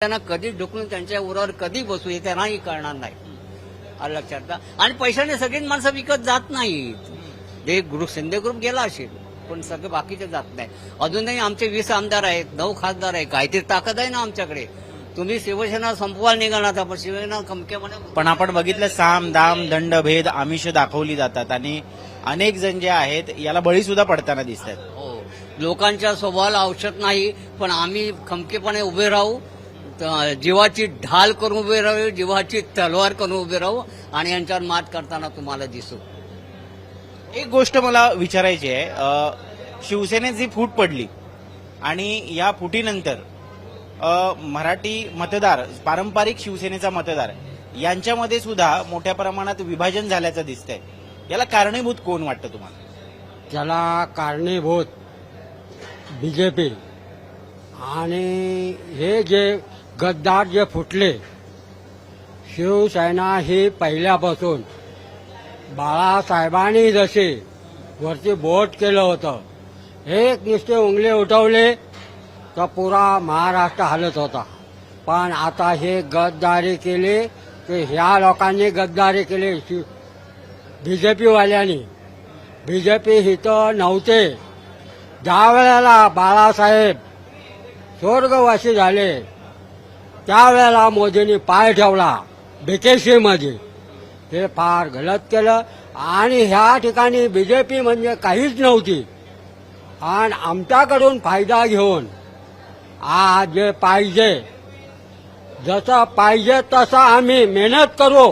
त्यांना कधी ढुकून त्यांच्या उरावर कधी बसू हे त्यांनाही कळणार नाही. आलं लक्षात आणि पैशाने सगळीच माणसं विकत जात नाहीत. ते ग्रुप शिंदे ग्रुप गेला असेल पण सगळे बाकीचे जात नाही. अजूनही आमचे वीस आमदार आहेत नऊ खासदार आहेत. काहीतरी ताकद आहे ना आमच्याकडे. तुम्ही शिवसेना संपवायला निघाला पण शिवसेना खमक्यामध्ये पण आपण बघितलं साम दाम दंड भेद आमिष दाखवली जातात. आणि अनेक जण जे आहेत याला बळी सुद्धा पडताना दिसत आहेत हो. लोकांच्या स्वभावाला औषध नाही पण आम्ही खमकेपणे उभे राहू जीवाची ढाल करून उभे राहू जीवाची तलवार करून उभे राहू आणि यांच्यावर मात करताना तुम्हाला दिसू. एक गोष्ट मला विचारायची आहे. शिवसेनेत जी फूट पडली आणि या फुटीनंतर मराठी मतदार पारंपरिक शिवसेनेचा मतदार यांच्यामध्ये सुद्धा मोठ्या प्रमाणात विभाजन झाल्याचं दिसतंय. याला कारणीभूत कोण वाटतं तुम्हाला? त्याला कारणीभूत बीजेपी आणि हे जे गद्दार जे फुटले शिवसेना ही पहिल्यापासून. बाळासाहेबांनी जसे वरती बोट केलं होतं एक नुसते उंगले उठवले तर पुरा महाराष्ट्र हलत होता. पण आता हे गद्दारी केले की ह्या लोकांनी गद्दारी केली बीजेपीवाल्यांनी. बीजेपी तर नव्हते. ज्या वेळेला बाळासाहेब स्वर्गवासी झाले त्यावेळेला मोदींनी पाय ठेवला बीकेसीमध्ये हे फार गलत केलं. आणि ह्या ठिकाणी बीजेपी म्हणजे काहीच नव्हती. आणि आमच्याकडून फायदा घेऊन आज जे पाहिजे जसं पाहिजे तसं आम्ही मेहनत करू.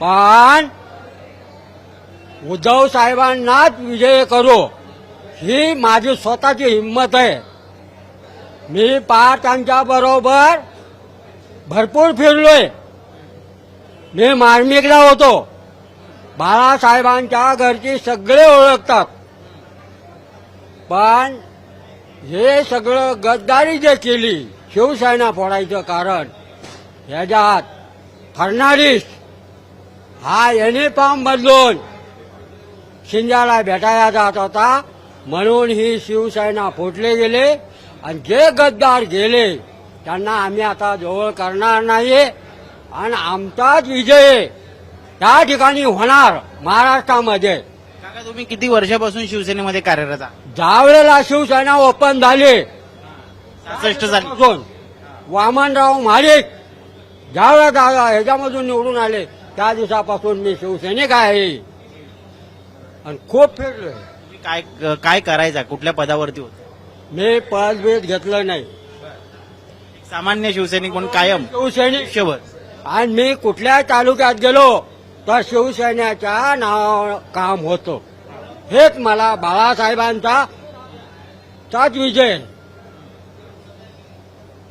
पण उद्धव साहेबांनाच विजय करू ही माझी स्वतःची हिंमत आहे. मी पार त्यांच्याबरोबर भरपूर फिरलोय. मी मार्मिकला होतो. बाळासाहेबांच्या घरची सगळे ओळखतात. पण हे सगळं गद्दारी जे केली शिवसेना फोडायचं कारण ह्याच्यात फडणवीस हा युनिफॉर्म बदलून शिंद्याला भेटायला जात होता. म्हणून ही शिवसेना फुटले गेले आणि जे गद्दार गेले त्यांना आम्ही आता जवळ करणार नाही आणि आमचाच विजय त्या ठिकाणी होणार महाराष्ट्रामध्ये. काका तुम्ही किती वर्षापासून शिवसेनेमध्ये कार्यरत आहात? ज्या वेळेला शिवसेना ओपन झाली सहासष्ट झाली. पासून. वामनराव महाडिक ज्या वेळेला ह्याच्यामधून निवडून आले त्या दिवसापासून मी शिवसैनिक आहे. आणि खूप फिरलोय. तुम्ही काय काय करायचा? कुठल्या पदावरती होते? मी पद बीत घेतलं नाही. सामान्य शिवसैनिक म्हणून कायम. शिवसैनिक. आयुष्यभर आणि मी कुठल्या तालुक्यात गेलो तर शिवसेनेच्या नाव काम होतं. हेच मला बाळासाहेबांचा चाच विजय.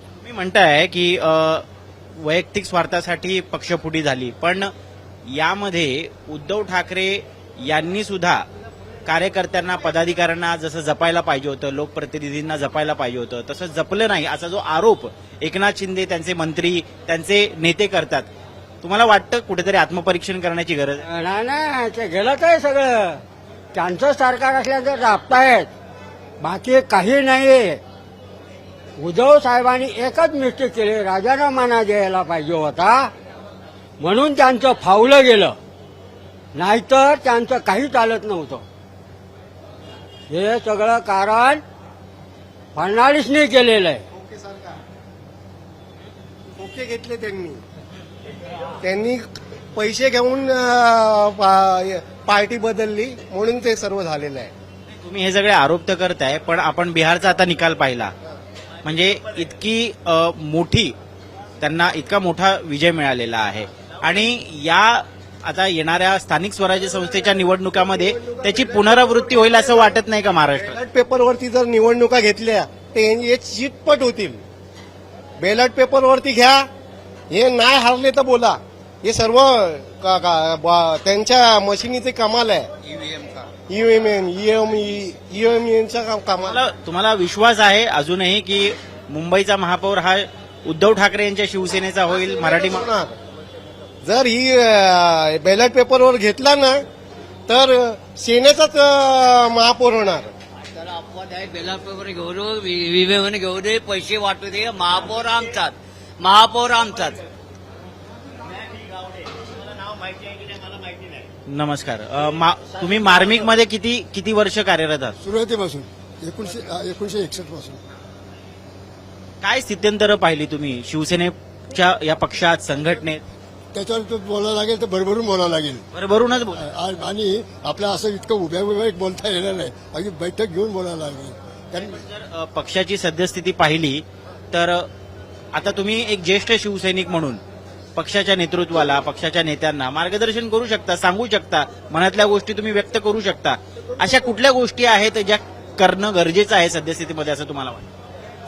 तुम्ही म्हणताय की अ, वैयक्तिक स्वार्थासाठी पक्षफुटी झाली पण यामध्ये उद्धव ठाकरे यांनी सुद्धा कार्यकर्त्यांना पदाधिकाऱ्यांना जसं जपायला पाहिजे होतं लोकप्रतिनिधींना जपायला पाहिजे होतं तसं जपलं नाही असा जो आरोप एकनाथ शिंदे त्यांचे मंत्री त्यांचे नेते करतात. तुम्हाला वाटतं कुठेतरी आत्मपरीक्षण करण्याची गरज? नाही नाही ते गेलंच आहे सगळं. त्यांचं सरकार असल्याचं राबतायत. बाकी काही नाही उद्धव साहेबांनी एकच मिस्टेक केली माना द्यायला पाहिजे होता. म्हणून त्यांचं फावलं गेलं. नाहीतर त्यांचं काही चालत नव्हतं. हे सगळं कारण फडणवीसने केलेलं आहे. ओके घेतले त्यांनी. त्यांनी पैसे घेऊन पार्टी बदलली म्हणून ते सर्व झालेलं आहे. तुम्ही हे सगळे आरोप तर करताय पण आपण बिहारचा आता निकाल पाहिला. म्हणजे इतकी मोठी त्यांना इतका मोठा विजय मिळालेला आहे. आणि या आता येणाऱ्या स्थानिक स्वराज्य संस्थेच्या निवडणुकामध्ये त्याची पुनरावृत्ती होईल असं वाटत नाही का महाराष्ट्रात बॅलेट पेपरवरती जर निवडणुका घेतल्या तर हे चिटपट होतील. बॅलेट पेपरवरती घ्या. हे नाही हारले तर बोला. हे सर्व का- का- ब- त्यांच्या मशिनीचे कमाल आहे. ईव्हीएम ईएम ईएमचा कमाल तुम्हाला तुम्हाला विश्वास आहे अजूनही की मुंबईचा महापौर हा उद्धव ठाकरे यांच्या शिवसेनेचा होईल मराठी मा- होणार. जर ही बॅलेट पेपरवर घेतला ना तर सेनेचाच महापौर होणार त्याला अपवाद आहे बेला पेपर घेऊ घेऊ दे पैसे वाटू दे महापौर आमचाच महापौर आमचाच नमस्कार. अ, मा- तुम्ही मार्मिकमध्ये किती किती वर्ष कार्यरत आहात? सुरुवातीपासून एकोणीशे एकोणीशे एकसष्टपासून काय स्थित्यंतर पाहिली तुम्ही? शिवसेनेच्या या पक्षात संघटनेत? त्याच्यावर तो बोलायला लागेल तर भरभरून बोलावं लागेल. भरभरूनच बोला. आ- आणि आपल्या असं इतकं उभ्या उभ्या एक बोलता येणार नाही. अगदी बैठक घेऊन बोलायला लागेल. कारण जर अ, पक्षाची सद्यस्थिती पाहिली तर अ, आता तुम्ही एक ज्येष्ठ शिवसैनिक म्हणून पक्षाच्या नेतृत्वाला पक्षाच्या नेत्यांना मार्गदर्शन करू शकता सांगू शकता मनातल्या गोष्टी तुम्ही व्यक्त करू शकता. अशा कुठल्या गोष्टी आहेत ज्या करणं गरजेचं आहे सद्यस्थितीमध्ये असं तुम्हाला वाटतं?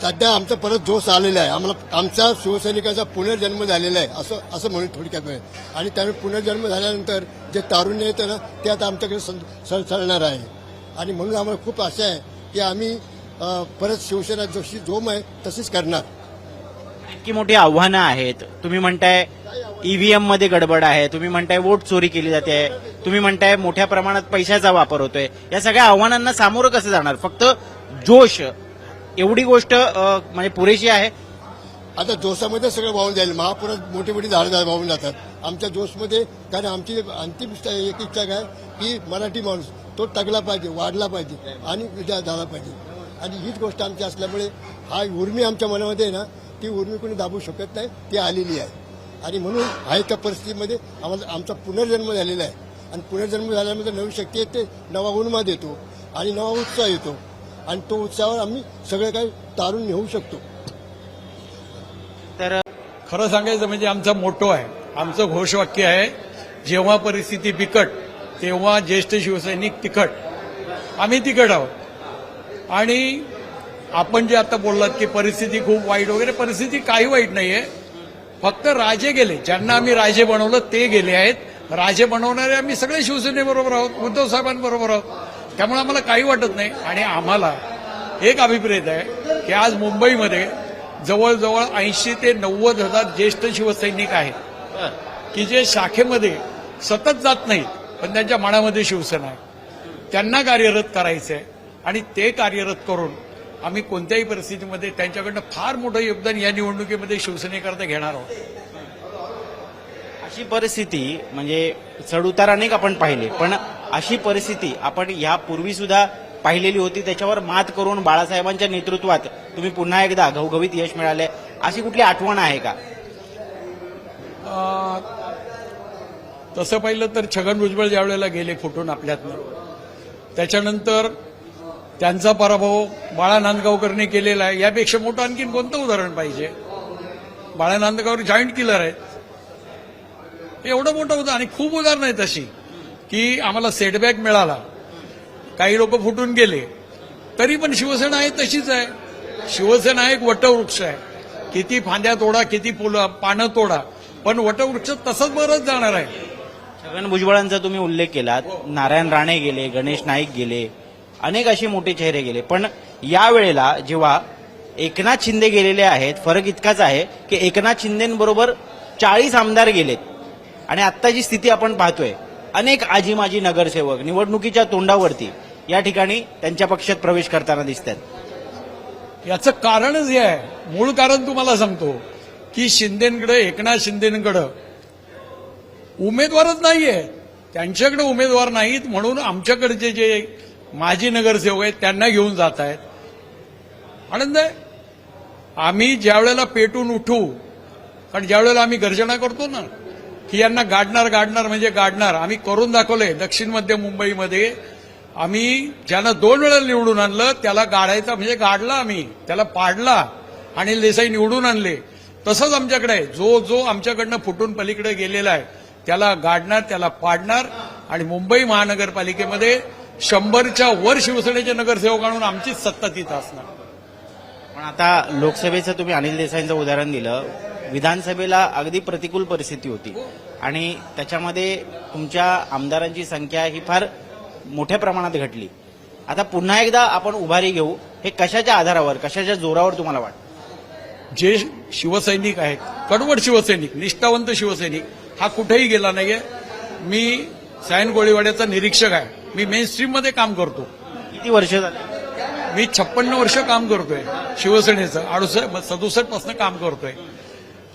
सध्या आमचा परत जोश आलेला आहे. आम्हाला आमचा शिवसैनिकाचा पुनर्जन्म झालेला आहे असं असं म्हणून थोडक्यात वेळ आणि त्यामुळे पुनर्जन्म झाल्यानंतर जे तारुण्य येतं ना ते आता आमच्याकडे सं- सळसळणार आहे. आणि म्हणून आम्हाला खूप आशा आहे की आम्ही परत शिवसेना जोशी जोम आहे तशीच करणार. इतकी मोठी आव्हानं आहेत. तुम्ही म्हणताय ईव्हीएममध्ये गडबड आहे. तुम्ही म्हणताय वोट चोरी केली जाते. तुम्ही म्हणताय मोठ्या प्रमाणात पैशाचा वापर होतोय. या सगळ्या आव्हानांना सामोरं कसं जाणार? फक्त जोश. एवढी गोष्ट म्हणजे पुरेशी आहे. आता जोसामध्ये सगळं वाहून जाईल. महापुरात मोठी मोठी झाडं वाहून जातात. आमच्या जोशमध्ये कारण आमची अंतिम एक इच्छा काय? की मराठी माणूस तो टगला पाहिजे वाढला पाहिजे आणि विजय झाला पाहिजे. आणि हीच गोष्ट आमची असल्यामुळे हा उर्मी आमच्या मनामध्ये आहे ना ती उर्मी कोणी दाबू शकत नाही ती आलेली आहे. आणि म्हणून आहे त्या परिस्थितीमध्ये आम्हाला आमचा पुनर्जन्म झालेला आहे. आणि पुनर्जन्म झाल्यानंतर नवी शक्ती येते नवा उन्माद येतो आणि नवा उत्साह येतो. आणि तो उत्साहावर आम्ही सगळं काही तारून नेऊ शकतो. तर खरं सांगायचं म्हणजे आमचा मोटो आहे. आमचं घोषवाक्य आहे जेव्हा परिस्थिती बिकट तेव्हा ज्येष्ठ शिवसैनिक तिखट. आम्ही तिखट आहोत. आणि आपण जे आता बोललात की परिस्थिती खूप वाईट वगैरे परिस्थिती काही वाईट नाहीये. फक्त राजे गेले. ज्यांना आम्ही राजे बनवलं ते गेले आहेत. राजे बनवणारे आम्ही सगळे शिवसेनेबरोबर आहोत उद्धव साहेबांबरोबर आहोत. त्यामुळे आम्हाला काही वाटत नाही. आणि आम्हाला एक अभिप्रेत आहे की आज मुंबईमध्ये जवळजवळ ऐंशी ते नव्वद हजार ज्येष्ठ शिवसैनिक आहेत. की जे शाखेमध्ये सतत जात नाहीत पण त्यांच्या मनामध्ये शिवसेना आहे. त्यांना कार्यरत करायचं आहे आणि ते कार्यरत करून आम्ही कोणत्याही परिस्थितीमध्ये त्यांच्याकडनं फार मोठं योगदान या निवडणुकीमध्ये शिवसेनेकरता घेणार आहोत. अशी परिस्थिती म्हणजे चढउतार अनेक आपण पाहिले पण अशी परिस्थिती आपण यापूर्वी सुद्धा पाहिलेली होती. त्याच्यावर मात करून बाळासाहेबांच्या नेतृत्वात तुम्ही पुन्हा एकदा घवघवीत यश मिळाले. अशी कुठली आठवण आहे का? तसं पाहिलं तर छगन भुजबळ ज्यावेळेला गेले फुटून आपल्यातनं त्याच्यानंतर त्यांचा पराभव बाळा नांदगावकरने केलेला आहे. यापेक्षा मोठं आणखीन कोणतं उदाहरण पाहिजे? बाळा नांदगावकर जॉईंट किलर आहेत. एवढं मोठं उदाहरण आणि खूप उदाहरणं आहेत अशी. की आम्हाला सेटबॅक मिळाला. काही लोक फुटून गेले. तरी पण शिवसेना आहे तशीच आहे. शिवसेना एक वटवृक्ष आहे. किती फांद्या तोडा किती फुलं पानं तोडा. पण वटवृक्ष तसंच बरंच जाणार आहे. छगन भुजबळांचा तुम्ही उल्लेख केलात. नारायण राणे गेले गणेश नाईक गेले अनेक असे मोठे चेहरे गेले. पण यावेळेला जेव्हा एकनाथ शिंदे गेलेले आहेत फरक इतकाच आहे की एकनाथ शिंदेबरोबर चाळीस आमदार गेलेत. आणि आता जी स्थिती आपण पाहतोय अनेक आजी माजी नगरसेवक निवडणुकीच्या तोंडावरती या ठिकाणी त्यांच्या पक्षात प्रवेश करताना दिसत आहेत याचं कारणच हे आहे. मूळ कारण तुम्हाला सांगतो की शिंदेकडे एकनाथ शिंदेकडे उमेदवारच नाहीये. त्यांच्याकडे उमेदवार नाहीत म्हणून आमच्याकडचे जे माजी नगरसेवक आहेत त्यांना घेऊन जात आहेत आनंद आहे. आम्ही ज्या वेळेला पेटून उठू कारण ज्या वेळेला आम्ही गर्जना करतो ना की यांना गाडणार गाडणार म्हणजे गाडणार. आम्ही करून दाखवलंय. दक्षिण मध्य मुंबईमध्ये आम्ही ज्यानं दोन वेळा निवडून आणलं त्याला गाडायचा म्हणजे गाडला आम्ही. त्याला पाडला आणि देसाई निवडून आणले. तसंच आमच्याकडे आहे. जो जो आमच्याकडनं फुटून पलीकडे गेलेला आहे त्याला गाडणार त्याला पाडणार आणि मुंबई महानगरपालिकेमध्ये शंभरच्या वर शिवसेनेचे नगरसेवक आणून आमचीच सत्ता तिथं असणार. पण आता लोकसभेचं तुम्ही अनिल देसाईंचं उदाहरण दिलं. विधानसभेला अगदी प्रतिकूल परिस्थिती होती. आणि त्याच्यामध्ये तुमच्या आमदारांची संख्या ही फार मोठ्या प्रमाणात घटली. आता पुन्हा एकदा आपण उभारी घेऊ हे कशाच्या आधारावर कशाच्या जोरावर तुम्हाला वाटतं? जे शिवसैनिक आहेत कडवट शिवसैनिक निष्ठावंत शिवसैनिक हा कुठेही गेला नाहीये. मी सायन गोळीवाड्याचा निरीक्षक आहे. मी मेन स्ट्रीममध्ये काम करतो. किती वर्ष झाले? मी छप्पन्न वर्ष काम करतोय शिवसेनेचं अडुसष्ट सदुसष्टपासून काम करतोय.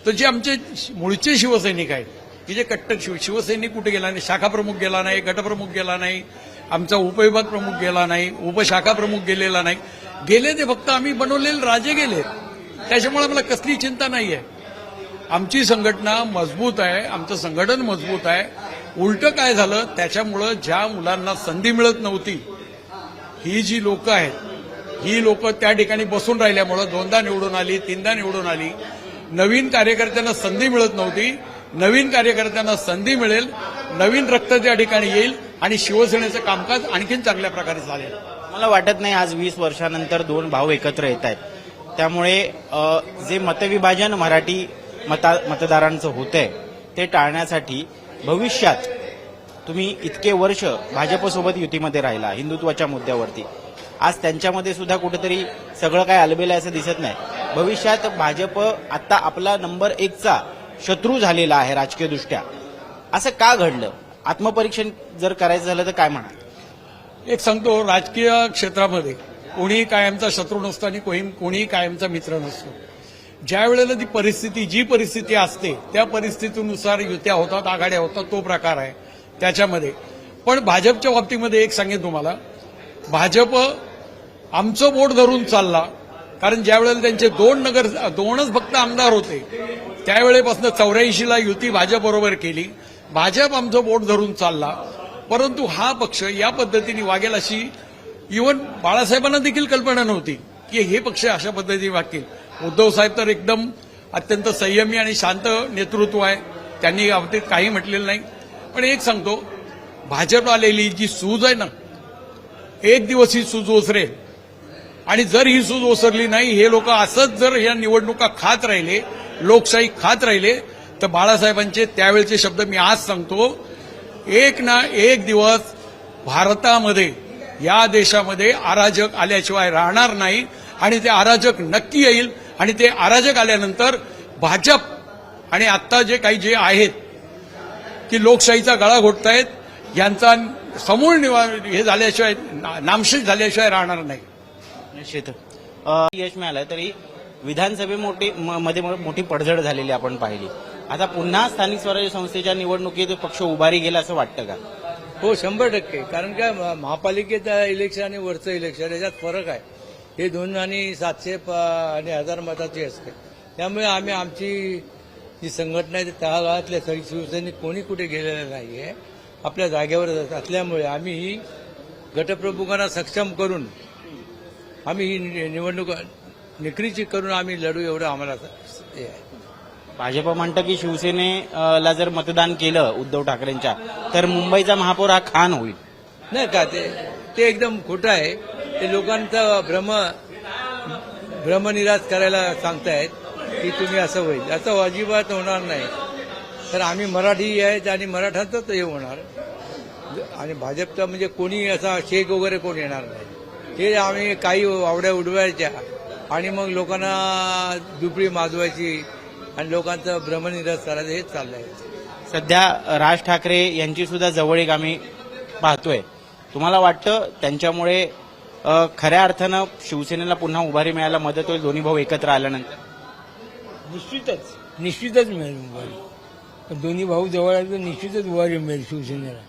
तर जे आमचे मूळचे शिवसैनिक आहेत की जे कट्टर शिव शिवसैनिक कुठे गेला नाही शाखाप्रमुख गेला नाही गटप्रमुख गेला नाही आमचा उपविभाग प्रमुख गेला नाही उपशाखा प्रमुख गेलेला नाही. गेले ते फक्त आम्ही बनवलेले राजे गेले. त्याच्यामुळे मला कसली चिंता नाही आहे आमची संघटना मजबूत आहे आमचं संघटन मजबूत आहे. उलटं काय झालं त्याच्यामुळं ज्या मुलांना संधी मिळत नव्हती ही जी लोकं आहेत ही लोकं त्या ठिकाणी बसून राहिल्यामुळं दोनदा निवडून आली तीनदा निवडून आली नवीन कार्यकर्त्यांना संधी मिळत नव्हती. नवीन कार्यकर्त्यांना संधी मिळेल. नवीन रक्त त्या ठिकाणी येईल आणि शिवसेनेचं कामकाज आणखीन चांगल्या प्रकारे चालेल. मला वाटत नाही आज वीस वर्षानंतर दोन भाऊ एकत्र येत आहेत. त्यामुळे जे मतविभाजन मराठी मता मतदारांचं होतंय ते टाळण्यासाठी भविष्यात तुम्ही इतके वर्ष भाजपसोबत युतीमध्ये राहिला हिंदुत्वाच्या मुद्द्यावरती. आज त्यांच्यामध्ये सुद्धा कुठेतरी सगळं काय आलबेलं असं दिसत नाही. भविष्यात भाजप आता आपला नंबर एकचा शत्रू झालेला आहे राजकीय दृष्ट्या असं का घडलं? आत्मपरीक्षण जर करायचं झालं तर काय म्हणा एक सांगतो राजकीय क्षेत्रामध्ये कोणीही कायमचा शत्रू नसतो आणि कोणी कोणीही कायमचा मित्र नसतो. ज्या वेळेला ती परिस्थिती जी परिस्थिती असते त्या परिस्थितीनुसार युत्या होतात आघाड्या होतात तो प्रकार आहे त्याच्यामध्ये. पण भाजपच्या बाबतीमध्ये एक सांगेन तुम्हाला. भाजप आमचं बोट धरून चालला कारण ज्यावेळेला त्यांचे दोन नगर दोनच फक्त आमदार होते त्यावेळेपासून चौऱ्याऐंशीला युती भाजपबरोबर केली. भाजप आमचं बोट धरून चालला. परंतु हा पक्ष या पद्धतीने वागेल अशी इव्हन बाळासाहेबांना देखील कल्पना नव्हती की हे पक्ष अशा पद्धतीने वागतील. उद्धव साहेब तर एकदम अत्यंत संयमी आणि शांत नेतृत्व आहे. त्यांनी बाबतीत काही म्हटलेलं नाही. पण एक सांगतो भाजप आलेली जी सूज आहे ना एक दिवस ही सूज ओसरेल. आणि जर ही सूज ओसरली नाही हे लोक असंच जर या निवडणुका खात राहिले लोकशाही खात राहिले तर बाळासाहेबांचे त्यावेळचे शब्द मी आज सांगतो. एक ना एक दिवस भारतामध्ये या देशामध्ये अराजक आल्याशिवाय राहणार नाही आणि ते अराजक नक्की येईल आणि ते अराजक आल्यानंतर भाजप आणि आत्ता जे काही जे आहेत की लोकशाहीचा गळा घोटतायत यांचा समूळ निवा हे झाल्याशिवाय ना- नामशेष झाल्याशिवाय राहणार नाही. निश्चित यश मिळालं तरी विधानसभे मोठी म- मध्ये मोठी पडझड झालेली आपण पाहिली. आता पुन्हा स्थानिक स्वराज्य संस्थेच्या निवडणुकीत पक्ष उभारी गेला असं वाटतं का? हो शंभर टक्के. कारण काय महापालिकेत इलेक्शन आणि वरचं इलेक्शन याच्यात फरक आहे. हे दोन आणि सातशे प- आणि हजार मताची असते. त्यामुळे आम्ही आमची जी संघटना आहे ती त्या काळातल्या सगळी शिवसैनिक कोणी कुठे गेलेलं नाही आहे आपल्या जागेवर असल्यामुळे आम्ही ही गटप्रमुखांना सक्षम करून आम्ही ही निवडणूक निकरीची करून आम्ही लढू एवढं आम्हाला हे आहे. भाजप म्हणतं की शिवसेनेला जर मतदान केलं उद्धव ठाकरेंच्या तर मुंबईचा महापौर हा खान होईल. नाही का ते ते एकदम खोटं आहे. ते लोकांचा भ्रम भ्रमनिराश करायला सांगतायत की तुम्ही असं होईल. असं अजिबात होणार नाही. तर आम्ही मराठी आहेत आणि मराठांचंच हे होणार. आणि भाजपचा म्हणजे कोणी असा शेख वगैरे कोण येणार नाही. ते आम्ही काही आवड्या उडवायच्या आणि मग लोकांना दुपडी माजवायची आणि लोकांचं भ्रमनिराश करायचं हेच चाललंय. सध्या राज ठाकरे यांची सुद्धा जवळीक आम्ही पाहतोय. तुम्हाला वाटतं त्यांच्यामुळे खऱ्या अर्थानं शिवसेनेला पुन्हा उभारी मिळायला मदत होईल दोन्ही भाऊ एकत्र आल्यानंतर? निश्चितच. निश्चितच मिळेल उभारी. दोन्ही भाऊ जवळ आले तर निश्चितच उभारी मिळेल शिवसेनेला.